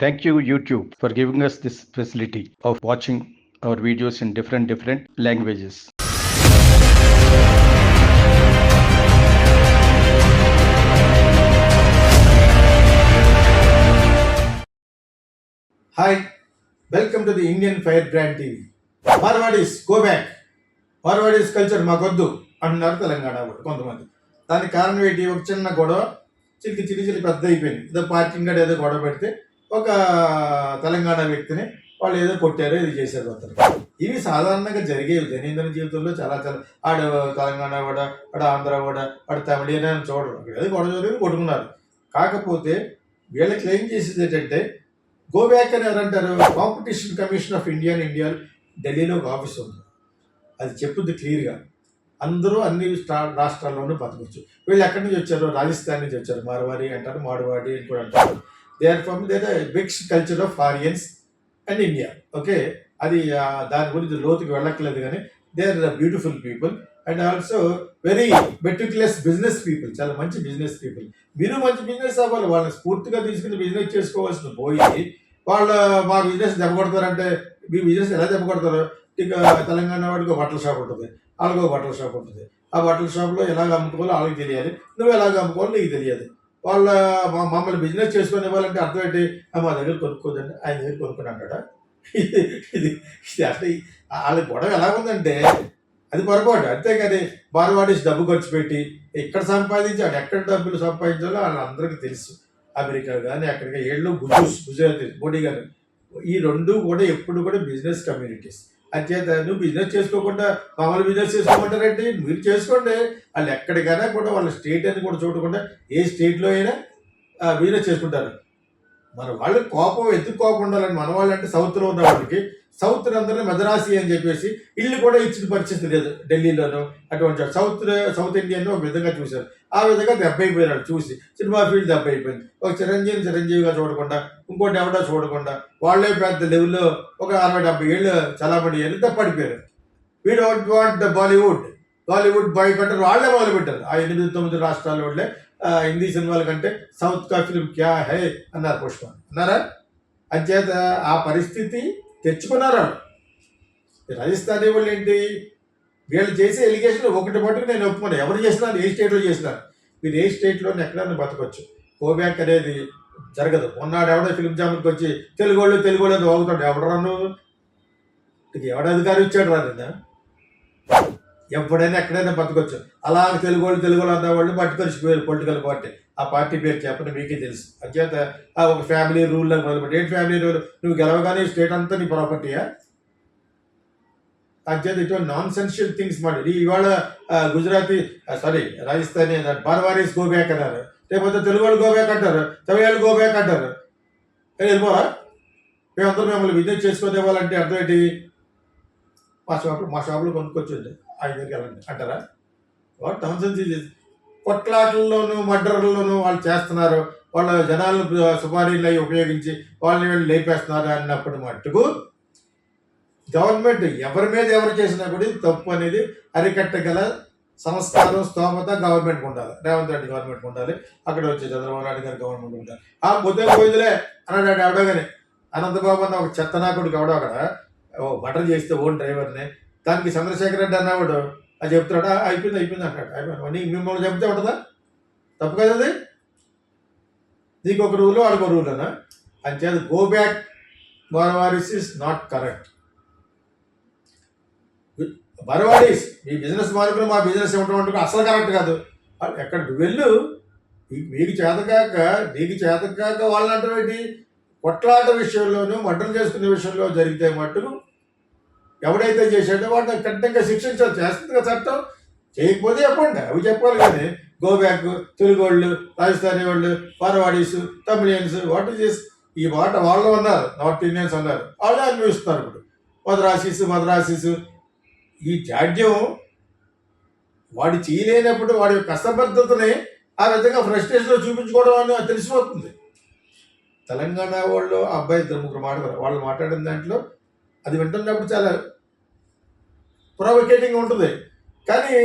Thank you, YouTube, for giving us this facility of watching our videos in different different languages. Hi welcome to the Indian fire brand TV Marwadis go back Marwadis culture మాకొద్దు అంటున్నారు తెలంగాణ వాళ్ళు కొంతమంది. దానికి కారణం ఏంటి? ఒక చిన్న గొడవ చిలికి చిలికి చిలికి పెద్ద అయిపోయింది ఏదో పార్కింగ్ గడ ఏదో గొడవ పెడితే ఒక తెలంగాణ వ్యక్తిని వాళ్ళు ఏదో కొట్టారో ఇది చేశారు అతను. ఇవి సాధారణంగా జరిగేవి దైనందిన జీవితంలో చాలా చాలా ఆడ తెలంగాణ వాడ ఆడ ఆంధ్ర వాడ ఆడ తమిళ అని చూడరు. ఏదో గొడవ జరిగి కొట్టుకున్నారు. కాకపోతే వీళ్ళ క్లెయిమ్ చేసేది ఏంటంటే గోబ్యాక్ అని ఎవరంటారు? కాంపిటీషన్ కమిషన్ ఆఫ్ ఇండియా అని ఇండియా ఢిల్లీలో ఒక ఆఫీస్ ఉంది. అది చెప్పుద్ది క్లియర్గా. అందరూ అన్ని స్టా- రాష్ట్రాల్లోనూ బతకచ్చు. వీళ్ళు ఎక్కడి నుంచి వచ్చారు? రాజస్థాన్ నుంచి వచ్చారు. మార్వాడి అంటారు మాడవాడి అని కూడా అంటారు. They are from the bigs culture of Aryans and India okay అది దాని గురించి లోతుకి వెళ్ళట్లేదు కానీ they are beautiful people and also very meticulous business people చాలా మంచి బిజినెస్ పీపుల్ మీరు మంచి బిజినెస్ అవ్వాలి. వాళ్ళని స్ఫూర్తిగా తీసుకుని బిజినెస్ చేసుకోవాల్సింది పోయి వాళ్ళ మా బిజినెస్ దెబ్బకొడతారంటే మీ బిజినెస్ ఎలా దెబ్బకొడతారు ఇక తెలంగాణ వాడికి ఒక బట్టల షాప్ ఉంటుంది. వాళ్ళకి ఒక బట్టల షాప్ ఉంటుంది. ఆ బట్టల షాప్లో ఎలాగ అమ్ముకోవాలో వాళ్ళకి తెలియాలి. నువ్వు ఎలాగ అమ్ముకోవాలో నీకు తెలియదు వాళ్ళ మా- మమ్మల్ని బిజినెస్ చేసుకొని ఇవ్వాలంటే అర్థం ఏంటి? మా దగ్గర కొనుక్కోదండి ఆయన దగ్గర కొనుక్కుని అంటాడా? ఇది ఇది అసలు వాళ్ళ గొడవ ఎలా ఉందంటే అది పొరపాటు. అంతేగాని బాలవాడీస్ డబ్బు ఖర్చు పెట్టి ఎక్కడ సంపాదించి అది ఎక్కడ డబ్బులు సంపాదించాలో వాళ్ళందరికీ తెలుసు. అమెరికా కానీ అక్కడికి ఏళ్ళు గుజూస్ గుజరాత్ మోడీ గారు. ఈ రెండు కూడా ఎప్పుడు కూడా బిజినెస్ కమ్యూనిటీస్ అంచేత నువ్వు బిజినెస్ చేసుకోకుండా మామూలు బిజినెస్ చేసుకోమంటారంటే మీరు చేసుకోండి. వాళ్ళు ఎక్కడికైనా కూడా వాళ్ళ స్టేట్ అని కూడా చూడకుండా ఏ స్టేట్లో అయినా బిజినెస్ చేసుకుంటారు. మరి వాళ్ళకి కోపం ఎందుకు కోపం ఉండాలని మన వాళ్ళంటే సౌత్లో ఉన్న వాళ్ళకి సౌత్ అందరూ మద్రాసి అని చెప్పేసి ఇల్లు కూడా ఇచ్చిన పరిస్థితి లేదు ఢిల్లీలోనూ అటువంటి సౌత్ సౌత్ ఇండియన్ ఒక విధంగా చూశారు. ఆ విధంగా దెబ్బైపోయినాడు చూసి. సినిమా ఫీల్డ్ దెబ్బైపోయింది. ఒక చిరంజీవి చిరంజీవిగా చూడకుండా ఇంకోటి ఎవడో చూడకుండా వాళ్ళే పెద్ద లెవెల్లో ఒక అరవై డెబ్బై ఏళ్ళు చలామణి ఏళ్ళు తప్పడిపోయారు we don't want Bollywood Bollywood boy కంటే వాళ్ళే మొదలు పెట్టారు ఆ ఎనిమిది తొమ్మిది రాష్ట్రాల వాళ్ళే హిందీ సినిమాల కంటే సౌత్ కా ఫిలిం క్యా హై అన్నారు పుష్ప. అన్నారా? అంచేత ఆ పరిస్థితి తెచ్చుకున్నారు? రాజస్థానీ వాళ్ళు ఏంటి? వీళ్ళు చేసే ఎలిగేషన్ ఒకటి మటుకు నేను ఒప్పుకున్నాను ఎవరు చేసినారు ఏ స్టేట్లో చేసినారు మీరు ఏ స్టేట్లోనే ఎక్కడైనా బతకొచ్చు. కోబ్యాక్ అనేది జరగదు. మొన్నాడు ఎవడో ఫిలిం జాముకి వచ్చి తెలుగు వాళ్ళు తెలుగు వాళ్ళు అని వాగుతాడు ఎవడరా నువ్వు? ఎవడ అధికారం ఇచ్చాడు రా నిన్న? ఎప్పుడైనా ఎక్కడైనా బతకొచ్చు. అలా తెలుగు వాళ్ళు తెలుగు వాళ్ళు అన్న వాళ్ళు పట్టుకొచ్చిపోయారు పొలిటికల్ పార్టీ. ఆ పార్టీ పేరు చెప్పండి మీకే తెలుసు. అంచేత ఆ ఒక ఫ్యామిలీ రూల్ అని మొదలుపెట్టి. ఏంటి ఫ్యామిలీ రూల్? నువ్వు గెలవగానే స్టేట్ అంతా నీ ప్రాపర్టీయా అంచేత ఇటువంటి నాన్ సెన్షియల్ థింగ్స్ మాట ఇవాళ గుజరాతీ సారీ రాజస్థానీ అన్నారు. బార్వారీస్ గోబ్యాక్ అన్నారు. లేకపోతే తెలుగు వాళ్ళు గోబ్యాక్ అంటారు. తమిళ వాళ్ళు అంటారు. ఏ, వెళ్ళిపోరా? మేమందరూ మిమ్మల్ని విజ్ఞప్తి చేసుకొని ఇవ్వాలంటే అర్థం ఏంటి? మా షాప్లో మా షాప్లో కొనుక్కొచ్చింది. ఆయన దగ్గరికి వెళ్ళండి అంటారా? వాట్ నాన్సెన్స్ ఇస్ కొట్లాటల్లోనూ మర్డర్లలోనూ వాళ్ళు చేస్తున్నారు. వాళ్ళ జనాలను సుమారీలు అవి ఉపయోగించి వాళ్ళని వీళ్ళు లేపేస్తున్నారు అన్నప్పుడు మట్టుకు గవర్నమెంట్ ఎవరి మీద ఎవరు చేసినా కూడా తప్పు అనేది అరికట్టగల సంస్కారం స్తోమత గవర్నమెంట్ ఉండాలి. రేవంత్ రెడ్డి గవర్నమెంట్ ఉండాలి. అక్కడ వచ్చే చంద్రబాబు నాయుడు గారి గవర్నమెంట్ ఉండాలి. ఆ పొద్దు పోయిందిలే అన్నాడు ఎవడో కానీ అనంతబాబు అన్న ఒక చెత్తనాకుడికి ఎవడో అక్కడ? ఓ మటర్ చేస్తే ఓన్ డ్రైవర్ని దానికి చంద్రశేఖర్ రెడ్డి అన్నవాడు అది చెప్తాడా అయిపోయింది అయిపోయింది అంటాడు అయిపోయింది. నీ మిమ్మల్ని చెప్తే ఉంటుందా? తప్పు కదా అది? నీకు ఒక రూలు వాడికి ఒక రూల్ అన్నా అంచేది go back barriers is not correct barriers me business మార్కులు మా బిజినెస్ ఇవ్వటం అంటే అసలు కరెక్ట్ కాదు. ఎక్కడ వెళ్ళు. మీకు చేతకాక నీకు చేతకాక వాళ్ళని అంటారు కొట్లాట విషయంలోనూ మంటలు చేసుకునే విషయంలో జరిగితే మట్టుకు ఎవడైతే చేశాడో వాడిని కఠినంగా శిక్షించాలి. చేస్తుంది కదా చట్టం. చేయకపోతే చెప్పండి. అవి చెప్పాలి కానీ గో బ్యాక్ తెలుగు వాళ్ళు రాజస్థానీ వాళ్ళు ఫార్వాడీస్ తమిళియన్స్ వాట్ ఇస్ ఈ మాట వాళ్ళు అన్నారు. నార్త్ ఇండియన్స్ అన్నారు. వాళ్ళే అన్వయిస్తున్నారు ఇప్పుడు. మద్రాసీస్ మద్రాసీస్. ఈ జాడ్యం వాడు చేయలేనప్పుడు వాడి యొక్క అసమర్థతని ఆ విధంగా ఫ్రస్ట్రేషన్లో చూపించుకోవడం అని తెలిసిపోతుంది. తెలంగాణ వాళ్ళు అబ్బాయి ఇద్దరు ముగ్గురు మాట్లాడారు. వాళ్ళు మాట్లాడిన దాంట్లో అది వింటున్నప్పుడు చాలా ప్రొవకేటింగ్ ఉంటుంది. కానీ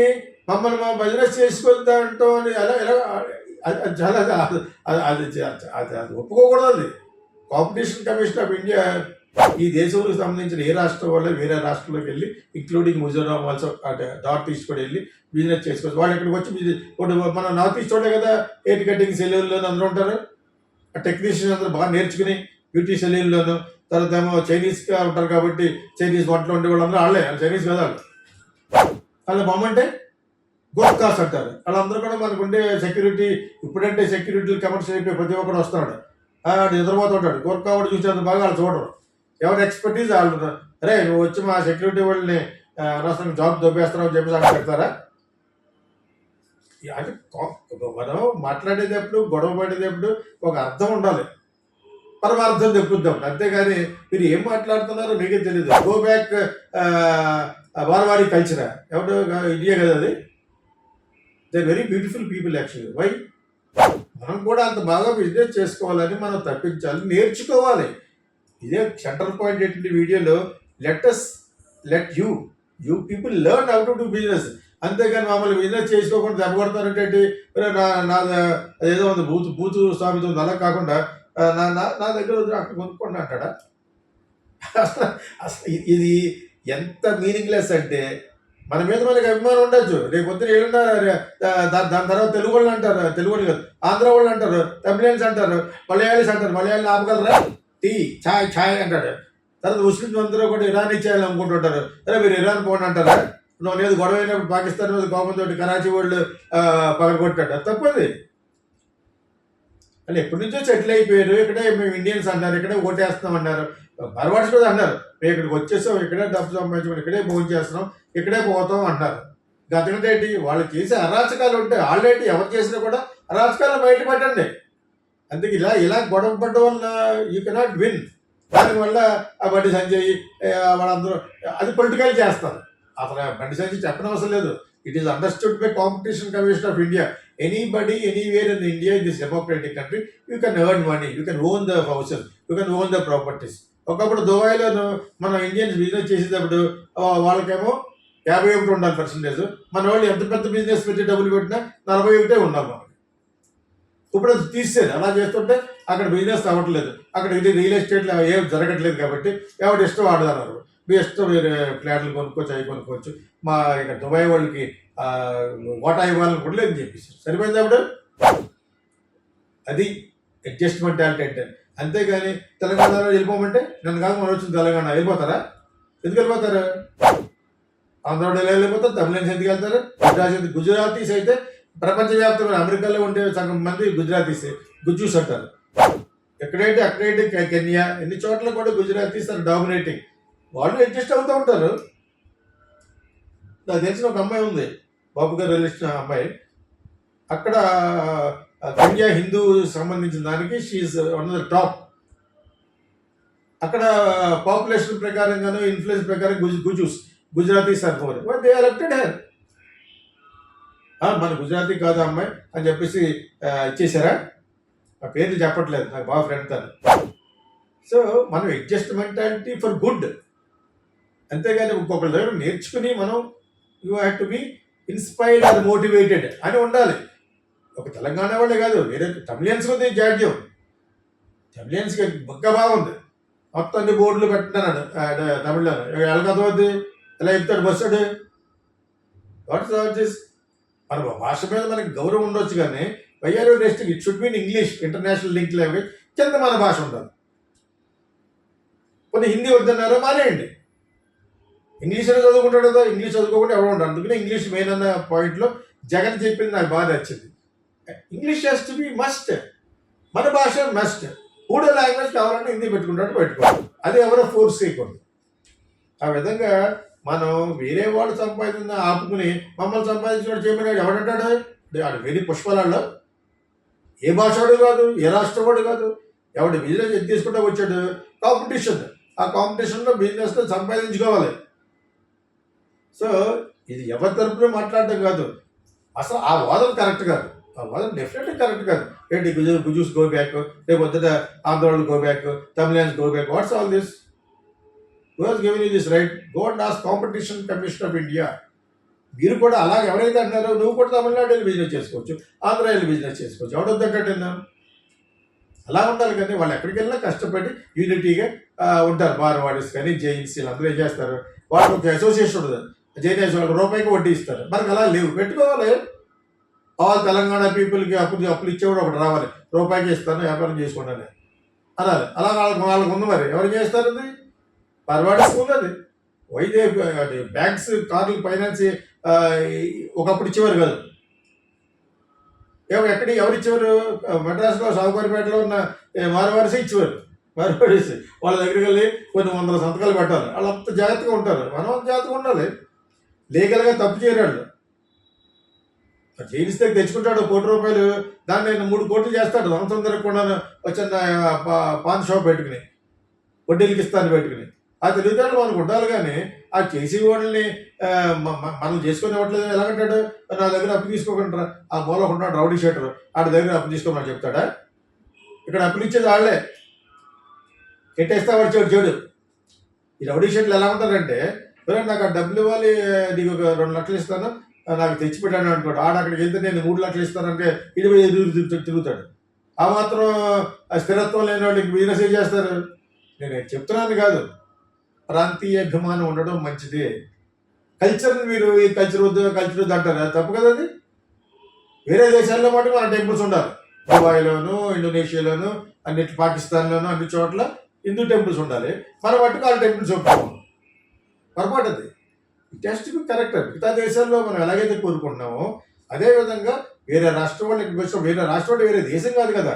మమ్మల్ని మా బిజినెస్ చేసుకుందాంటో అని ఎలా ఎలా అది చాలా అది అది అది అది ఒప్పుకోకూడదు అది కాంపిటీషన్ కమిషన్ ఆఫ్ ఇండియా ఈ దేశంలో సంబంధించిన ఏ రాష్ట్రం వాళ్ళు వేరే రాష్ట్రంలోకి వెళ్ళి ఇంక్లూడింగ్ మిజోరాం ఆల్సో అంటే నార్త్ ఈస్ట్ కూడా వెళ్ళి బిజినెస్ చేసుకోవచ్చు. వాళ్ళు ఇక్కడికి వచ్చి బిజినెస్ ఇప్పుడు మన నార్త్ ఈస్ట్ వాళ్ళే కదా ఎయిట్ కటింగ్ సెలూన్లో అందరూ ఉంటారు. ఆ టెక్నీషియన్ అందరూ బాగా నేర్చుకుని బ్యూటీ సెలూన్లోనూ తర్వాత ఏమో చైనీస్గా ఉంటారు కాబట్టి చైనీస్ వంటలు ఉండే వాళ్ళందరూ వాళ్ళే చైనీస్ కదా వాళ్ళు. వాళ్ళ బొమ్మంటే గోర్ఖాస్ అంటారు. వాళ్ళందరూ కూడా మనకు ఉండే సెక్యూరిటీ ఇప్పుడంటే సెక్యూరిటీలు కమర్షియల్ అయిపోయి ప్రతి ఒక్కడు వస్తున్నాడు. వాడు వాడు నిద్రపోతుంటాడు గోర్ఖా వాడు చూసేంత బాగా వాళ్ళు చూడరు. ఎవరి ఎక్స్పర్టీస్ వాళ్ళు రే అరే నువ్వు వచ్చి మా సెక్యూరిటీ వాళ్ళని ఆ, జాబ్ దొబ్బేస్తున్నావు అని చెప్పేసి అక్కడ చెప్తారా? అంటే మనం మాట్లాడేటప్పుడు గొడవ పడేటప్పుడు ఒక అర్థం ఉండాలి. పరమార్థం తెప్పుద్దాం అంతేగాని మీరు ఏం మాట్లాడుతున్నారో మీకే తెలియదు గో బ్యాక్ వారవారి కల్చరా ఎవరు ఇండియా కదా అది? They very beautiful people actually why మనం కూడా అంత బాగా బిజినెస్ చేసుకోవాలని మనం తప్పించాలి నేర్చుకోవాలి. ఇదే సెంటర్ పాయింట్ ఏంటంటే వీడియోలో let us let you you people learn how to do business అంతేగాని మమ్మల్ని బిజినెస్ చేసుకోకుండా దెబ్బ కొడతారంటే నా నా అదేదో ఉంది బూతు బూతు స్వామితో అలా కాకుండా నా నా నా దగ్గర వద్దు, అక్కడ కొనుక్కోండి అంటాడా? అసలు ఇది ఎంత మీనింగ్లెస్ అంటే మన మీద మనకి అభిమానం ఉండొచ్చు రేపు పొద్దున ఏడున్నారు దాని తర్వాత తెలుగు వాళ్ళు అంటారు తెలుగు వాళ్ళు కాదు ఆంధ్ర వాళ్ళు అంటారు తమిళన్స్ అంటారు మలయాళీస్ అంటారు మలయాళీ ఆపగలరా? టీ ఛాయ్ ఛాయ్ అంటాడు. తర్వాత ముస్లింస్ అందరూ కూడా ఇరాన్ ఇచ్చేయాలి అనుకుంటుంటారు అరే మీరు ఇరాన్ పోండి అంటారా? నువ్వు లేదు గొడవ అయినప్పుడు పాకిస్తాన్ మీద కోపంతో కరాచీ వాళ్ళు పగలగొట్టాడు తప్పది. వాళ్ళు ఎప్పటి నుంచో సెటిల్ అయిపోయారు. ఇక్కడే మేము ఇండియన్స్ అన్నారు ఇక్కడే ఓటేస్తున్నాం అన్నారు. బర్వాడ్స్ కూడా అన్నారు మేము ఇక్కడికి వచ్చేసాం ఇక్కడే డబ్బు సంపాదించుకుని ఇక్కడే భోజనం చేస్తున్నాం ఇక్కడే పోతాం అంటారు గతంటే ఏంటి వాళ్ళు చేసే అరాచకాలు ఉంటాయి ఆల్రెడీ ఎవరు చేసినా కూడా అరాచకాలు బయటపడండి. అందుకే ఇలా ఇలా గొడవ పడడం వల్ల యూ కెనాట్ విన్ దానివల్ల ఆ బండి సంజయ్ వాళ్ళందరూ అది పొలిటికల్ చేస్తారు. అసలు బండి సంజయ్ చెప్పనవసరం లేదు. It is understood by competition commission of India anybody anywhere in India in this democratic country you can earn money you can own the houses you can own the properties ఒకప్పుడు దుబాయ్లో మనం Indians business చేసేటప్పుడు వాళ్ళకేమో యాభై ఒకటి ఉండాలి percentage మన వాళ్ళు ఎంత పెద్ద బిజినెస్ పెట్టి డబ్బులు పెట్టినా నలభై ఒకటే ఉండాలి మనకి. ఇప్పుడు అది తీసేది. అలా చేస్తుంటే అక్కడ బిజినెస్ అవ్వట్లేదు. అక్కడ ఇది రియల్ ఎస్టేట్లో ఏం జరగట్లేదు కాబట్టి ఎవరి ఇష్టం ఆడదన్నారు మీ ఇష్టం వేరే ఫ్లాట్లు కొనుక్కోవచ్చు అవి కొనుక్కోవచ్చు. మా ఇక దుబాయ్ వాళ్ళకి ఆ, వాటా ఇవ్వాలని కూడా లేదని చెప్పేసి సరిపోయింది అప్పుడు అది అడ్జస్ట్మెంట్ అంటే అంతేగాని తెలంగాణలో వెళ్ళిపోమంటే నన్ను కాదు మనం వచ్చింది తెలంగాణ. వెళ్ళిపోతారా? ఎందుకు వెళ్ళిపోతారు? ఆంధ్రాలో వెళ్ళిపోతారు తమిళనాడు ఎందుకు వెళ్తారు? గుజరాత్ గుజరాతీస్ అయితే ప్రపంచవ్యాప్తంగా అమెరికాలో ఉండే సగం మంది గుజరాతీస్. గుజ్జూస్ అంటారు ఎక్కడైతే అక్కడైతే కెన్యా ఎన్ని చోట్ల కూడా గుజరాతీస్ ఆర్ డామినేటింగ్ వాళ్ళు అడ్జస్ట్ అవుతూ ఉంటారు. నాకు తెలిసిన ఒక అమ్మాయి ఉంది. బాబు గారు వెళ్ళిన అమ్మాయి. అక్కడ కన్యా హిందూ సంబంధించిన దానికి she is one of the top అక్కడ పాపులేషన్ ప్రకారంగాను ఇన్ఫ్లుయెన్స్ ప్రకారం గుజ్ గుజూస్ గుజరాతీ సార్ ఫోర్ దే ఎలక్టెడ్ హెర్ మన గుజరాతీ కాదు అమ్మాయి అని చెప్పేసి ఇచ్చేసారా ఆ పేర్లు చెప్పట్లేదు. నాకు బాగా ఫ్రెండ్ తను. సో మనం అడ్జస్ట్ మెంటాలిటీ ఫర్ గుడ్ అంతేగాని ఇంకొకరి దగ్గర నేర్చుకుని మనం you have to be inspired or motivated అని ఉండాలి. ఒక తెలంగాణ వాళ్ళే కాదు వేరే తమిళియన్స్ ఉంది జాడ్యం. తమిళియన్స్కి బొక్క బాగుంది మొత్తం అన్ని బోర్డులు పెట్టినాడు తమిళలో. ఎలాగవుతుంది ఎలా చెప్తాడు బస్సుడు వాట్స్ దిస్ మన భాష మీద మనకి గౌరవం ఉండొచ్చు కానీ వైఆర్ఓ next it should mean English international link language కింద మన భాష ఉండాలి. కొన్ని హిందీ వద్దన్నారో మానేయండి. ఇంగ్లీష్ అనేది చదువుకుంటాడు కదా ఇంగ్లీష్ చదువుకోకుండా ఎవరు ఉంటారు అందుకనే ఇంగ్లీష్ మెయిన్ అన్న పాయింట్లో జగన్ చెప్పింది నాకు బాగా నచ్చింది. English has to be must మన భాష మస్ట్ మూడో లాంగ్వేజ్ కావాలంటే హిందీ పెట్టుకుంటాడు పెట్టుకోవాలి అది ఎవరో ఫోర్స్ చేయకూడదు. ఆ విధంగా మనం వేరే వాళ్ళు సంపాదించిన ఆపుకుని మమ్మల్ని సంపాదించినట్టు చేయమని ఎవడంటాడు ఆడు వెళ్ళి పుష్పలాల్లో. ఏ భాషవాడు కాదు ఏ రాష్ట్రవాడు కాదు. ఎవడు బిజినెస్ ఎత్తి తీసుకుంటా వచ్చాడు? కాంపిటీషన్ ఆ కాంపిటీషన్లో బిజినెస్లో సంపాదించుకోవాలి. సో ఇది ఎవరి తరపున మాట్లాడటం కాదు. అసలు ఆ వాదన కరెక్ట్ కాదు. ఆ వాదన డెఫినెట్లీ కరెక్ట్ కాదు. ఏంటి గుజ గుజూస్ గో బ్యాక్ రేపు వద్ద go back Tamilians go back what's all this who has given you this right go and as competition commission of India మీరు కూడా అలాగే ఎవరైతే అంటున్నారో నువ్వు కూడా తమిళనాడు వెళ్ళి బిజినెస్ చేసుకోవచ్చు. ఆంధ్ర వెళ్ళి బిజినెస్ చేసుకోవచ్చు ఎవడొద్దంటే అలా ఉండాలి కానీ వాళ్ళు ఎక్కడికి వెళ్ళినా కష్టపడి యూనిటీగా ఉంటారు. బార్వాడీస్ కానీ జైన్స్ వీళ్ళందరూ ఏం చేస్తారు? వాళ్ళకి ఒక అసోసియేషన్ ఉంటుంది జైన్ రూపాయికి వడ్డీ ఇస్తారు. మనకు అలా లేవు. పెట్టుకోవాలి. ఆల్ తెలంగాణ పీపుల్కి అప్పులు అప్పులు ఇచ్చేవాడు ఒకటి రావాలి. రూపాయికి ఇస్తాను వ్యాపారం చేసుకోండి అనాలి. అలా వాళ్ళకు వాళ్ళకు ఉంది మరి. ఎవరు చేస్తారు అది పర్వాడిస్ స్కూల్ అది. వైదే అది బ్యాంక్స్ కార్లు ఫైనాన్స్ ఒకప్పుడు ఇచ్చేవారు కాదు. ఏమో ఎక్కడికి ఎవరు ఇచ్చేవారు? మద్రాసులో సాగుకారిపేటలో ఉన్న ఏ, ఇచ్చేవారు. మారువారిసి వాళ్ళ దగ్గరికి వెళ్ళి కొన్ని వందల సంతకాలు పెట్టాలి. వాళ్ళంత అంత జాగ్రత్తగా ఉంటారు. మనం జాగ్రత్తగా ఉండాలి. లీగల్గా తప్పు చేయరాడు. వాళ్ళు తెచ్చుకుంటాడు కోటి రూపాయలు. దాన్ని నేను మూడు కోట్లు చేస్తాడు. సంవత్సరం తిరగకుండా వచ్చిన పా- పాన్ షాప్ పెట్టుకుని వడ్డీలకి ఇస్తాను పెట్టుకుని. ఆ తెలివితేటలు మనకు ఉండాలి కానీ ఆ చేసి వాళ్ళని మనం చేసుకుని ఇవ్వట్లేదు ఎలాగంటాడు? నా దగ్గర అప్పు తీసుకోకుండా ఆ మూల ఉన్నాడు రౌడీ షేటర్ ఆడి దగ్గర అప్పు తీసుకోమని చెప్తాడా? ఇక్కడ అప్పులు ఇచ్చేది వాళ్ళే కెట్టేస్తా వాడు చెడు చెడు. ఈ రౌడీ షేట్లు ఎలా ఉంటారంటే నాకు ఆ డబ్బులు ఇవ్వాలి నీకు ఒక రెండు లక్షలు ఇస్తాను నాకు తెచ్చిపెట్టాను అనుకోడు ఆడ అక్కడికి వెళ్తే నేను మూడు లక్షలు ఇస్తానంటే ఇరవై ఐదు తిరుగుతాడు. ఆ మాత్రం ఆ స్థిరత్వం లేని వాళ్ళకి బిజినెస్ ఏం చేస్తారు? నేను చెప్తున్నాను కాదు. ప్రాంతీయ అభిమానం ఉండడం మంచిదే. కల్చర్ మీరు ఈ కల్చర్ వద్దు కల్చర్ వద్దు అంటారు? అది తప్పు కదా అది. వేరే దేశాల్లో మటు మన టెంపుల్స్ ఉండాలి. దుబాయ్లోను ఇండోనేషియాలోను అన్నిటి పాకిస్తాన్లోను అన్ని చోట్ల హిందూ టెంపుల్స్ ఉండాలి. మన మట్టుకు వాళ్ళ టెంపుల్స్ ఒప్పుకోము. పొరపాటు అది టెస్ట్ కరెక్ట్ మిగతా దేశాల్లో మనం ఎలాగైతే కోరుకుంటున్నామో అదే విధంగా వేరే రాష్ట్రం వాళ్ళు వేరే రాష్ట్రం అంటే వేరే దేశం కాదు కదా.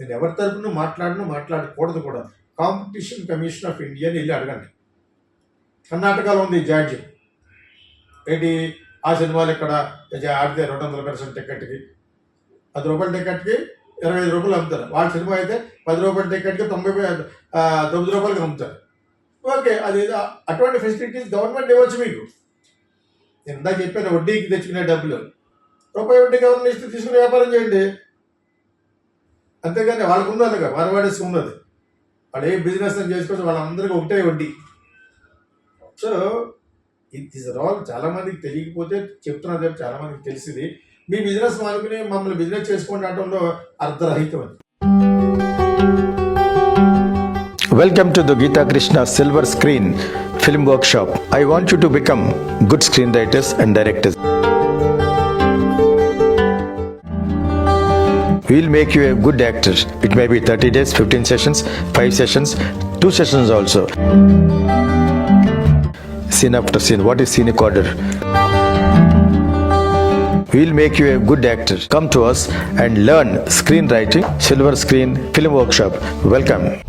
నేను ఎవరి తరపున మాట్లాడను మాట్లాడకూడదు కూడా. కాంపిటీషన్ కమిషన్ ఆఫ్ ఇండియాని వెళ్ళి అడగండి. కర్ణాటకలో ఉంది జాడ్జి. ఏంటి? ఆ సినిమాలు ఇక్కడ ఆడితే రెండు వందల పర్సెంట్ టికెట్కి పది రూపాయల టికెట్కి ఇరవై ఐదు రూపాయలు అమ్ముతారు. వాళ్ళ సినిమా అయితే పది రూపాయల టికెట్కి తొంభై తొమ్మిది రూపాయలకి అమ్ముతారు. ఓకే అది అటువంటి ఫెసిలిటీస్ గవర్నమెంట్ ఇవ్వచ్చు మీకు. నేను ఇందాక చెప్పాను వడ్డీకి తెచ్చుకునే డబ్బులు. రూపాయి వడ్డీ గవర్నమెంట్ ఇస్తే తీసుకుని వ్యాపారం చేయండి. అంతేగాని వాళ్ళకు ఉంది అలాగా వారవాడేసి ఉన్నది. వాళ్ళు ఏ బిజినెస్ అని చేసుకోవచ్చు వాళ్ళందరికీ ఒకటే వడ్డీ. సో ఇట్ ఈస్ ఆల్ తెలియకపోతే చెప్తున్నది చాలామందికి తెలిసింది. మీ బిజినెస్ మానుకుని మమ్మల్ని బిజినెస్ చేసుకోండి అనడంలో అర్ధరహితం అది Welcome to the Gita Krishna Silver Screen Film Workshop. I want you to become good screenwriters and directors. We'll make you a good actor. It may be 30 days, 15 sessions, 5 sessions, 2 sessions also. Scene after scene. What is scenic order? We'll make you a good actor. Come to us and learn screenwriting, Silver Screen Film Workshop. Welcome.